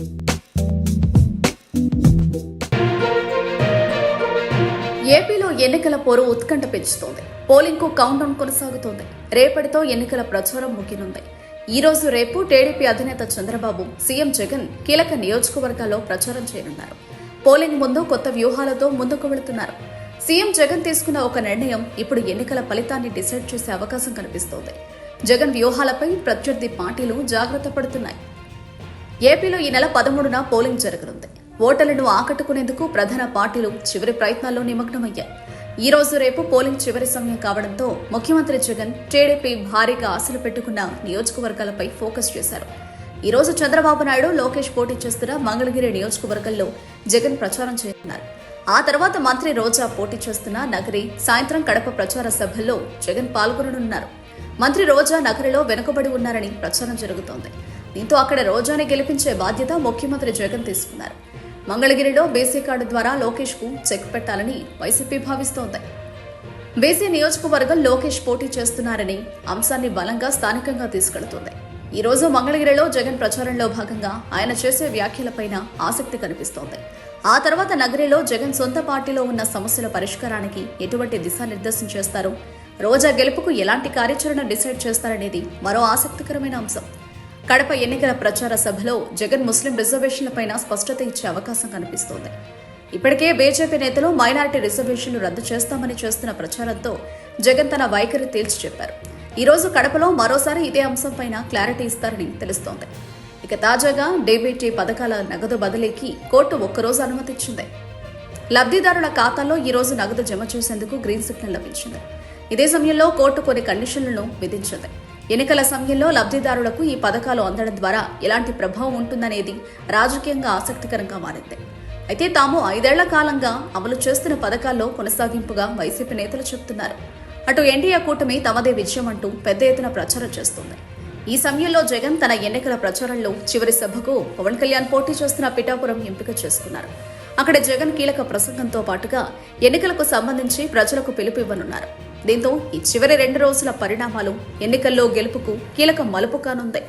ఏపీలో ఎన్నికల పోరు ఉత్కంఠ పెంచుతోంది. పోలింగ్కు కౌంటౌన్ కొనసాగుతోంది. రేపటితో ఎన్నికల ప్రచారం ముగినుంది ఈ రోజు రేపు టీడీపీ అధినేత చంద్రబాబు సీఎం జగన్ కీలక నియోజకవర్గాల్లో ప్రచారం చేయనున్నారు. పోలింగ్ ముందు కొత్త వ్యూహాలతో ముందుకు వెళుతున్నారు. సీఎం జగన్ తీసుకున్న ఒక నిర్ణయం ఇప్పుడు ఎన్నికల ఫలితాన్ని డిసైడ్ చేసే అవకాశం కనిపిస్తోంది. జగన్ వ్యూహాలపై ప్రత్యర్థి పార్టీలు జాగ్రత్త పడుతున్నాయి. ఏపీలో ఈ నెల పదమూడున పోలింగ్ జరగనుంది. ఓటర్లను ఆకట్టుకునేందుకు ప్రధాన పార్టీలు చివరి ప్రయత్నాల్లో నిమగ్నమయ్యాయి. ఈ రోజు రేపు పోలింగ్ చివరి సమయం కావడంతో ముఖ్యమంత్రి జగన్ టీడీపీ భారీగా ఆశలు పెట్టుకున్న నియోజకవర్గాలపై ఫోకస్ చేశారు. ఈ రోజు చంద్రబాబు నాయుడు లోకేష్ పోటీ చేస్తున్న మంగళగిరి నియోజకవర్గంలో జగన్ ప్రచారం చేయనున్నారు. ఆ తర్వాత మంత్రి రోజా పోటీ చేస్తున్న నగరి సాయంత్రం కడప ప్రచార సభల్లో జగన్ పాల్గొననున్నారు. మంత్రి రోజా నగరిలో వెనుకబడి ఉన్నారని ప్రచారం జరుగుతోంది. దీంతో అక్కడ రోజాని గెలిపించే బాధ్యత ముఖ్యమంత్రి జగన్ తీసుకున్నారు. మంగళగిరిలో బీసీ కార్డు ద్వారా లోకేష్కు చెక్ పెట్టాలని వైసీపీ భావిస్తోంది. బీసీ నియోజకవర్గం లోకేష్ పోటీ చేస్తున్నారని అంశాన్ని బలంగా స్థానికంగా తీసుకెళ్తోంది. ఈ రోజు మంగళగిరిలో జగన్ ప్రచారంలో భాగంగా ఆయన చేసే వ్యాఖ్యలపైన ఆసక్తి కనిపిస్తోంది. ఆ తర్వాత నగరిలో జగన్ సొంత పార్టీలో ఉన్న సమస్యల పరిష్కారానికి ఎటువంటి దిశానిర్దేశం చేస్తారు? రోజా గెలుపుకు ఎలాంటి కార్యాచరణ డిసైడ్ చేస్తారనేది మరో ఆసక్తికరమైన అంశం. కడప ఎన్నికల ప్రచార సభలో జగన్ ముస్లిం రిజర్వేషన్లపైన స్పష్టత ఇచ్చే అవకాశం కనిపిస్తోంది. ఇప్పటికే బీజేపీ నేతలు మైనారిటీ రిజర్వేషన్లు రద్దు చేస్తామని చేస్తున్న ప్రచారంతో జగన్ తన వైఖరి తేల్చి చెప్పారు. ఈ రోజు కడపలో మరోసారి ఇదే అంశంపైన క్లారిటీ ఇస్తారని తెలుస్తోంది. ఇక తాజాగా డీబీటీ పథకాల నగదు బదిలీకి కోర్టు ఒక్కరోజు అనుమతిచ్చింది. లబ్ధిదారుల ఖాతాల్లో ఈ రోజు నగదు జమ చేసేందుకు గ్రీన్ సిగ్నల్ లభించింది. ఇదే సమయంలో కోర్టు కొన్ని కండిషన్లను విధించింది. ఎన్నికల సమయంలో లబ్ధిదారులకు ఈ పథకాలు అందడం ద్వారా ఎలాంటి ప్రభావం ఉంటుందనేది రాజకీయంగా ఆసక్తికరంగా మారింది. అయితే తాము ఐదేళ్ళ కాలంగా అమలు చేస్తున్న పథకాల్లో కొనసాగింపుగా వైసీపీ నేతలు చెబుతున్నారు అటు ఎన్డీఏ కూటమి తమదే విజయం అంటూ పెద్ద ఎత్తున ప్రచారం చేస్తుంది. ఈ సమయంలో జగన్ తన ఎన్నికల ప్రచారంలో చివరి సభకు పవన్ కళ్యాణ్ పోటీ చేస్తున్న పిఠాపురం ఎంపిక చేసుకున్నారు. అక్కడ జగన్ కీలక ప్రసంగంతో పాటుగా ఎన్నికలకు సంబంధించి ప్రజలకు పిలుపు ఇవ్వనున్నారు. దీంతో ఈ చివరి రెండు రోజుల పరిణామాలు ఎన్నికల్లో గెలుపుకు కీలక మలుపు కానుంది.